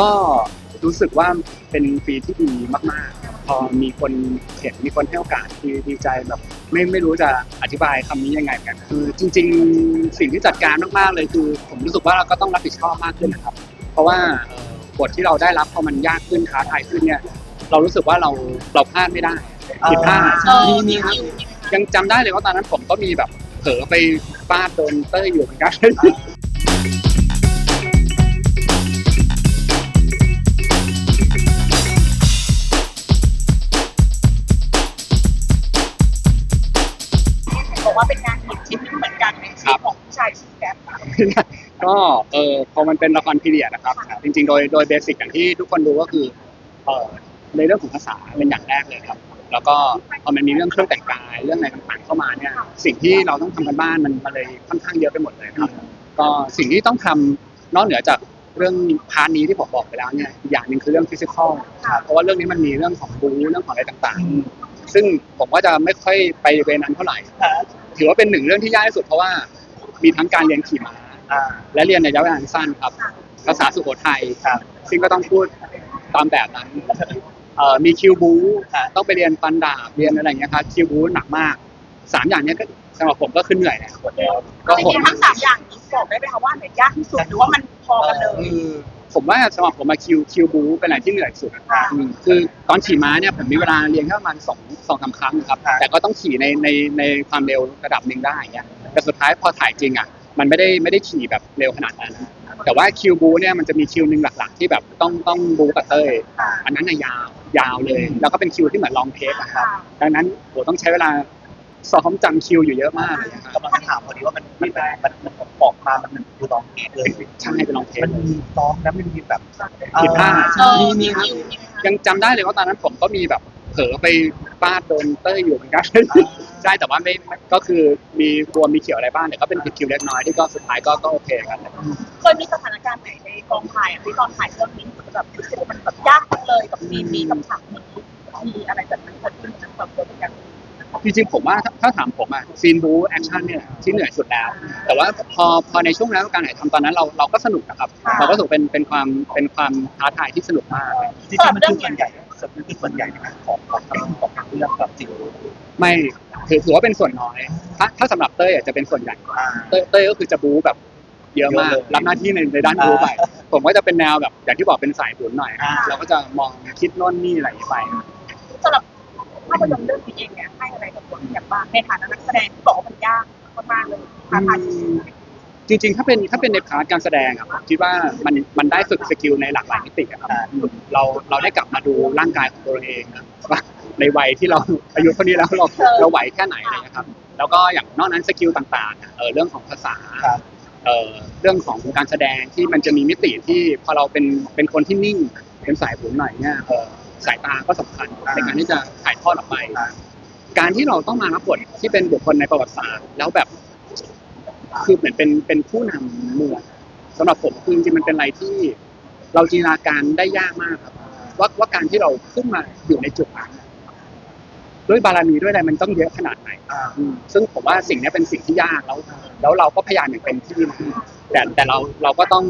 ก็รู้สึกว่าเป็นปีที่ดีมากๆ พอมีคนเห็นมีคนให้โอกาสดีดีใจแบบไม่ไม่รู้จะอธิบายคำนี้ยังไงเหมือนกันคือจริง ๆ สิ่งที่จัดการมากๆเลยคือผมรู้สึกว่าเราก็ต้องรับผิดชอบมากขึ้นนะครับ เพราะว่าเอ่อบทที่เราได้รับพอมันยากขึ้นท้าทายขึ้นเนี่ย เรารู้สึกว่าเราเราพลาดไม่ได้ผิดพลาดเออมีมีครับยังจำได้เลยว่าตอนนั้นผมก็มีแบบเผลอไปฟาดโดนเต้ยอยู่เหมือนกัน ก๊ปค่ะก็เออพอมันเป็นละครพีเรียดนะครับ จริง ๆ โดยโดยเบสิกอย่างที่ทุกคนรู้ก็คือเออในเรื่องของภาษาเป็นอย่างแรกเลยครับ แล้วก็พอมันมีเรื่องเครื่องแต่งกายเรื่องอะไรต่างๆเข้ามาเนี่ย สิ่งที่เราต้องทำกันบ้านมันมันเลยค่อนข้างเยอะไปหมดเลยครับ ก็สิ่งที่ต้องทำนอกเหนือจากเรื่องพาร์ทนี้ที่ผมบอกไปแล้วเนี่ยอีกอย่างหนึ่งคือเรื่องฟิสิกอลเพราะว่าเรื่องนี้มันมีเรื่องของบูเรื่องของอะไรต่างๆ ซึ่งผมก็จะไม่ค่อยไปเวนั้นเท่าไหร่ ถือว่าเป็นหนึ่งเรื่องที่ยากที่สุดเพราะว่า มีทั้งการเรียนขี่ม้าอ่า และเรียนในระยะเวลาอันสั้นครับ ภาษาสุโขทัยครับซึ่งก็ต้องพูดตามแบบนั้นเอ่อมีคิวบูครับต้องไปเรียนฟันดาบเรียนอะไรอย่างเงี้ยครับคิวบูหนักมากสามอย่างเนี้ยก็สำหรับผมก็ขึ้นเหนื่อยนะหมดแล้วก็จโหริดงๆทั้งสามอย่างนี้บอกได้ไหมคะว่าไหนยากที่สุดหรือว่ามันพอกันเลยคือผมว่าสำหรับผมมาคิวคิวบูเป็นอะไรที่เหนื่อยสุดค่ะ อืมคือตอนขี่ม้าเนี่ยผมมีเวลาเรียนแค่ประมาณสองสองสามครั้งนะครับครับแต่ก็ต้องขี่ในในในความเร็วระดับหนึ่งได้อย่างเงี้ย แต่สุดท้ายพอถ่ายจริงอะ มันไม่ได้ไม่ได้ขี่แบบเร็วขนาดนั้น แต่ว่าคิวบูเนี่ยมันจะมีคิวหนึ่งหลัก ๆ ที่แบบต้องต้องบูกับเต้ยค่ะอันนั้นน่ะยาวยาวเลย แล้วก็เป็นคิวที่เหมือนลองเทคอะครับค่ะดังนั้นโหต้องใช้เวลาซ้อมจำคิวอยู่เยอะมากเลยนะครับกำลังถามพอดีว่ามันมันมันมันออกมา มันมันคือลองเทสเลยใช่เป็นลองเทคมันมีซ้อมแล้วมันมีแบบผิดพลาดเออมีมีมีครับคิวมีไหมคะยังจำได้เลยว่าตอนนั้นผมก็มีแบบเผลอไปฟาดโดนเต้ยอยู่เหมือนกัน ใช่แต่ว่าไม่ไม่ก็คือมีกลัวมีเขียวอะไรบ้างแต่ก็เป็นผิดคิวเล็กน้อยที่ก็สุดท้ายก็ก็โอเคกันเคยมีสถานการณ์ไหนในกองถ่ายอะที่ตอนถ่ายเรื่องนี้แบบรู้สึกว่ามันแบบยากจังเลยกับซีนนี้กับฉากนี้มีอะไรแบบนั้นเกิดขึ้นนะแบบตัวเป็นกันจริงๆผมว่าถ้าถ้าถามผมอะซีนบูแอคชั่นเนี่ยที่เหนื่อยสุดแล้ว แต่ว่าพอพอในช่วงนั้นการถ่ายทำตอนนั้นเราเราก็สนุกนะครับเราก็รู้สึกเป็นเป็นความเป็นความท้าทายที่สนุกมากจริงๆมันคือส่วนใหญ่ส่วนมันคือส่วนใหญ่นะของของของของเรื่องกับจริงไม่ ถือถือว่าเป็นส่วนน้อย ถ้าถ้าสำหรับเต้ยอะจะเป็นส่วนใหญ่อ่าเต้ยเต้ยก็คือจะบู๊แบบเยอะมากเยอะเลยรับหน้าที่ในในด้านบู๊ไป ผมก็จะเป็นแนวแบบอย่างที่บอกเป็นสายบุญหน่อยอ่าเราก็จะมองคิดโน่นนี่อะไรอย่างนี้ไปสำหรับภาพยนตร์เรื่องนี้เองเนี่ยให้อะไรกับคนอย่างบ้างในฐานะนักแสดงที่บอกว่ามันยากมากๆเลยท้าทายสุดจริงๆ ถ้าเป็นถ้าเป็นในพาร์ทการแสดงอะผมคิดว่ามันมันได้ฝึกสกิลในหลากหลายมิติอะครับ เราเราได้กลับมาดูร่างกายของตัวเองอะว่า ในวัยที่เราอายุเท่านี้แล้วเราเราไหวแค่ไหนอะไรนะครับ แล้วก็อย่างนอกนั้นสกิลต่างๆอะเออเรื่องของภาษาครับเอ่อเรื่องของการแสดงที่มันจะมีมิติที่พอเราเป็นเป็นคนที่นิ่งเป็นสายบุญหน่อยเนี่ยเออสายตาก็สำคัญในการที่จะถ่ายทอดออกไป การที่เราต้องมารับบทที่เป็นบุคคลในประวัติศาสตร์ แล้วแบบ คือเหมือนเป็นเป็นผู้นำเมืองสำหรับผมคือจริงๆมันเป็นอะไรที่เราจินตนาการได้ยากมากครับว่าว่าการที่เราขึ้นมาอยู่ในจุดนั้นน่ะ ด้วยบารมีด้วยอะไรมันต้องเยอะขนาดไหนอ่าอืมซึ่งผมว่าสิ่งนี้เป็นสิ่งที่ยากแล้ว แล้วเราก็พยายามอย่างเต็มที่นะแต่แต่เราเราก็ต้อง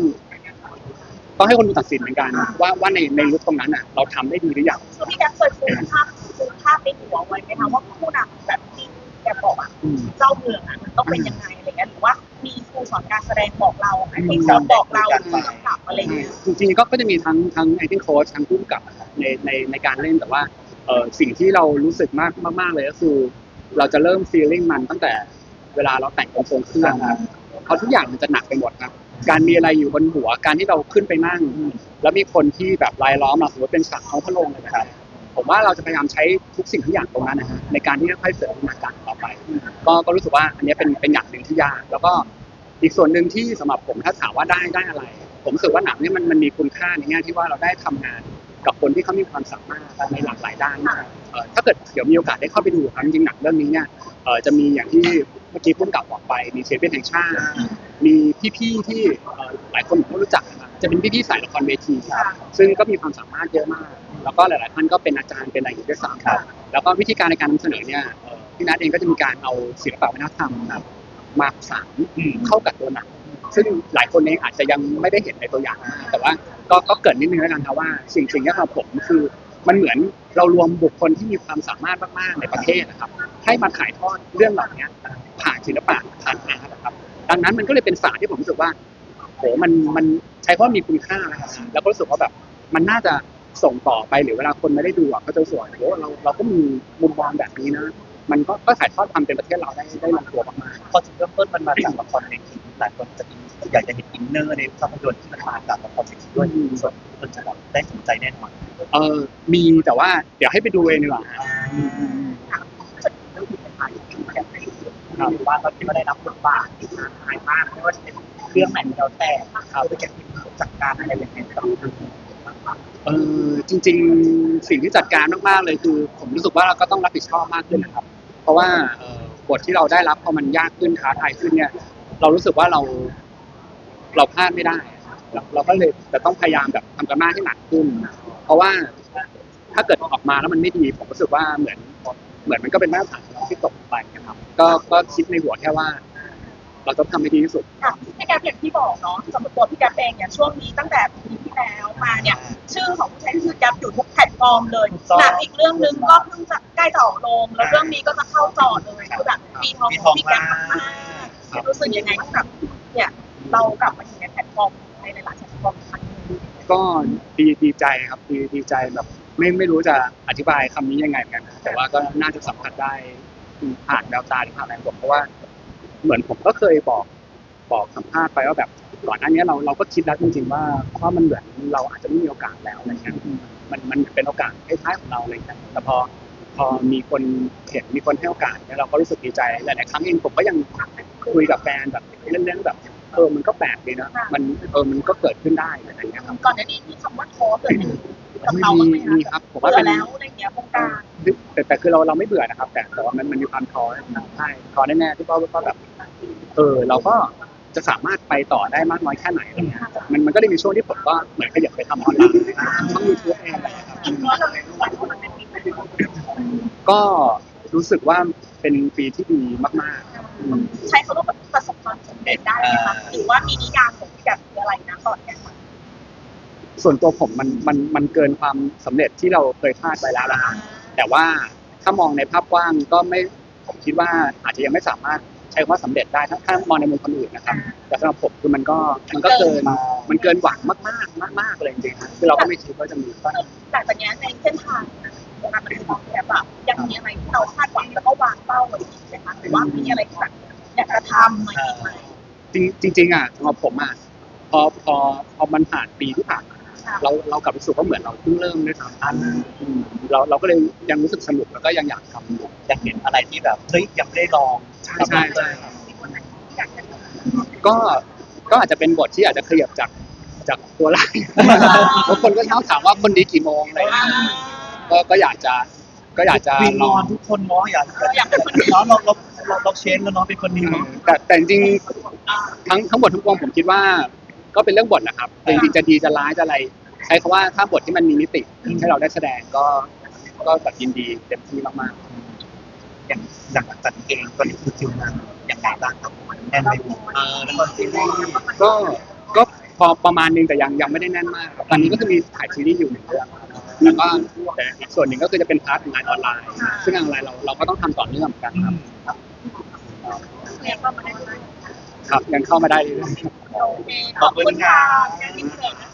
ต้องให้คนดูตัดสินเหมือนกัน ว่าว่าในในลุคตรงนั้นอะ เราทำได้ดีหรือยัง คือพี่แกเคยปูภาพปูภาพในหัวไว้ไหมคะว่าผู้นำแบบที่แกบอกอะอืม เจ้าเมืองอะมันต้องเป็นยังไงอะไรเงี้ยหรือว่ามีครูสอนการแสดงบอกเราไหมมีคนบอกเราผู้กำกับอะไรเงี้ยจริงๆก็ก็จะมีทั้งทั้ง acting coach ทั้งผู้กำกับในในในการเล่นแต่ว่า เออสิ่งที่เรารู้สึกมากมากๆเลยก็คือ เราจะเริ่ม feeling มันตั้งแต่เวลาเราแต่งองค์ทรงเครื่องครับเพราะทุกอย่างมันจะหนักไปหมดครับ การมีอะไรอยู่บนหัวการที่เราขึ้นไปนั่ง แล้วมีคนที่แบบรายล้อมเราสมมติเป็นฉากท้องพระโรงเลยนะครับผมว่าเราจะพยายามใช้ทุกสิ่งทุกอย่างตรงนั้นนะฮะในการที่ค่อยๆเสริมนาการต่อไป ก็ก็รู้สึกว่าอันนี้เป็นเป็นอย่างหนึ่งที่ยาก แล้วก็อีกส่วนหนึ่งที่สำหรับผมถ้าถามว่าได้ได้อะไร ผมรู้สึกว่าหนังเนี่ยมันมันมีคุณค่าในแง่ที่ว่าเราได้ทำงาน กับคนที่เขามีความสามารถในหลากหลายด้านมากถ้าเกิดเดี๋ยวมีโอกาสได้เข้าไปดูครับจริงๆหนังเรื่องนี้เนี่ยจะมีอย่างที่เมื่อกี้พุ่มกับบอกไปมีเชฟเป็นแห่งชาติ มีพี่ๆที่หลายคนผมก็รู้จักนะครับจะเป็นพี่ๆสายละครเวทีครับซึ่งก็มีความสามารถเยอะมาก แล้วก็หลายๆท่านก็เป็นอาจารย์เป็นอะไรอยู่ด้วยซ้ำครับแล้วก็วิธีการในการนำเสนอเนี่ยพี่นัทเองก็จะมีการเอาศิลปะวัฒนธรรมมาผสานเข้ากับตัวหนัง ซึ่งหลายคนเองอาจจะยังไม่ได้เห็นในตัวอย่างแต่ว่าก็ก็เกิดนิดนึงแล้วกันครับว่า สิ่งสิ่งนี้สำหรับผมคือมันเหมือนเรารวมบุคคลที่มีความสามารถมากๆในประเทศนะครับ ให้มาถ่ายทอดเรื่องเหล่านี้ผ่านศิลปะผ่านอาร์ตนะครับ ดังนั้นมันก็เลยเป็นศาสตร์ที่ผมรู้สึกว่าโหมันมันใช้คำว่ามีคุณค่านะครับแล้วก็รู้สึกว่าแบบมันน่าจะส่งต่อไปหรือเวลาคนไม่ได้ดูก็จะสว่าโหเราเราก็มีมุมมองแบบนี้นะมันก็ก็ถ่ายทอดความเป็นประเทศเราได้ได้ลงตัวมากพอจุดเริ่มต้นมันมาจากละครเวที หลายคนจะมีอยากจะเห็นอินเนอร์ในภาพยนตร์ที่มันมาจากละครเวทีด้วยส่วนคนจะแบบได้สนใจแน่นอนๆเออมีแต่ว่าเดี๋ยวให้ไปดูเองดีกว่าฮะเรื่องที่เป็นไทยแบบในหรือว่าตอนที่มาได้รับบทบาทที่ท้าทายมากไม่ว่าจะเป็นเรื่องไหนก็แล้วแต่เราไปจัดจัดการอะไรแบบนี้กับเออจริง ๆ สิ่งที่จัดการมากๆเลยคือ ผมรู้สึกว่าเราก็ต้องรับผิดชอบมากขึ้นนะครับ เพราะว่าเอ่อบทที่เราได้รับพอมันยากขึ้นท้าทายขึ้นเนี่ย เรารู้สึกว่าเรา เราพลาดไม่ได้เราเราก็เลยจะต้องพยายามแบบทำกันบ้านให้หนักขึ้น เพราะว่าถ้าเกิดออกมาแล้วมันไม่ดีผมรู้สึกว่าเหมือน เหมือนมันก็เป็นมาตรฐานของเราที่ตกไปนะครับ ก็ก็คิดในหัวแค่ว่า เราต้องทำให้ดีที่สุดค่ะพี่แก๊ปอย่างที่บอกเนาะสำหรับตัวพี่แก๊ปเองเนี่ยช่วงนี้ตั้งแต่ปีที่แล้วมาเนี่ย ชื่อของผู้ใช้ชื่อแก๊ปอยู่ทุกแพลตฟอร์มเลยหนังอีกเรื่องหนึงก็เพิ่งจะใกล้จะออกลง แล้วเรื่องนี้ก็จะเข้าจอเลยคือแบบปีทองของพี่แก๊ปมากๆ รู้สึกยังไงที่แบบเนี่ยเรากลับมาอยู่ในแพลตฟอร์มในหลายๆแพลตฟอร์มอีกครั้งหนึ่งก็ดีดีใจครับดีดีใจแบบไม่ไม่รู้จะอธิบายคำนี้ยังไงเหมือนกันนะแต่ว่าก็น่าจะสัมผัสได้ผ่านแววตาหรือผ่านอะไรผมเพราะว่า เหมือนผมก็เคยบอกบอกสัมภาษณ์ไปว่าแบบก่อนหน้านี้เราเราก็คิดแล้วจริงๆว่าเพราะมันเหมือนเราอาจจะไม่มีโอกาสแล้วอะไรเงี้ยมันมันเป็นโอกาสท้ายๆของเราอะไรเงี้ยแต่พอ พอมีคนเห็นมีคนให้โอกาสเนี่ยเราก็รู้สึกดีใจหลายๆครั้งเองผมก็ยังคุยกับแฟนแบบเล่นๆแบบเออมันก็แปลกดีนะมันเออมันก็เกิดขึ้นได้อะไรเงี้ยครับก่อนหน้านี้มีคำว่าท้อเกิดขึ้นกับเรามีบ้างไหมมีคะครับผมเบื่ว่าอเป็นแล้วอะไรเงี้ยวงการแต่แต่คือเราเราไม่เบื่อนะครับ แต่แต่ว่ามันมันมีความท้อใช่ท้อแน่ๆที่ว่าว่าแบบเออเราก็จะสามารถไปต่อได้มากน้อยแค่ไหนอะไรเงี้ยมันมันก็ได้มีช่วงที่ผมก็เหมือนขยับไปทำออนไลน์ต้องยูทูบเอง อะไรเงี้ยครับเพราะเราเป็นวันที่มันเป็นปีใหม่ก็รู้สึกว่าเป็นปีที่ดีมากใช้คำว่าประสบความสำเร็จได้ไหมคะหรือว่ามีนิยามของพี่แบบคืออะไรนะตอนเนี้ยค่ะๆส่วนตัวผมมันมันมันเกินความสำเร็จที่เราเคยคาดไว้แล้วนะแต่ว่าถ้ามองในภาพกว้างก็ไม่ผมคิดว่าอาจจะยังไม่สามารถใช้คำว่าสำเร็จได้ถ้าถ้ามองในมุมคนอื่นนะครับ แต่สำหรับผมคือมันก็มันก็เกินมันเกินหวังมากมากมากมากๆเลยจริงๆนะคือเราก็ไม่คิดว่าจะมีก็หลังจากนี้ในเส้นทางวง การบันเทิงของแบบอะยังมีอะไรที่เราคาดหวังแล้วก็วางเป้าไว้อีกไหมคะหรือว่ามีอะไรที่แบบอยากจะทำมาอีกไหมจริงจริงๆอะสำหรับผมอะพอพอพอมันผ่านปีที่ผ่านมาเราเรากลับรู้สึกว่าเหมือนเราเพิ่งเริ่มด้วยซ้ำอืมเราเราก็เลยยังรู้สึกสนุกแล้วก็ยังอยากทำอยู่อยากเห็นอะไรที่แบบเฮ้ยยังไม่ได้ลองใช่ใช่ใช่มีคนไหนที่อยากจะทำก็ก็อาจจะเป็นบทที่อาจจะขยับจากจากตัวร้ายบางคนก็ชอบถามว่าคนดีกี่โมงอะไรอย่างเงี้ย ก็ก็อยากจะก็อยากจะวิงลวออง นทุกคนเนาะอยากเราอยากเป็นคนดีเนาะเราเราเราเราเชนแล้วเนาะเป็นคนดีเนาะ แต่แต่จริงๆทั้งทั้งบททุกวงผมคิดว่า ก็เป็นเรื่องบทนะครับจริงๆจะดีจะร้ายจะอะไรใช้คำว่าถ้าบทที่มันมีมิติให้เราได้แสดงก็ก็แบบยินดีเต็มที่มากอย่างอย่างจัดเองตอนนี้คือคิวงานอย่างไรบ้างครับแน่นไหมเออแล้วก็ซีรีส์ๆ ก็ก็พอประมาณนึงแต่ยังยังไม่ได้แน่นมากครับตอนนี้ก็คือมีถ่ายซีรีส์อยู่หนึ่งเรื่อง แล้วก็แต่อีกส่วนหนึ่งก็คือจะเป็นพาร์ทของงานออนไลน์ ซึ่งงานออนไลน์เราเราก็ต้องทำต่อเนื่องเหมือนกันครับเรียกว่ามาได้ไหมครับยังเข้ามาได้เลย โอเคขอบคุณค่ะยังมีเสริมนะคะ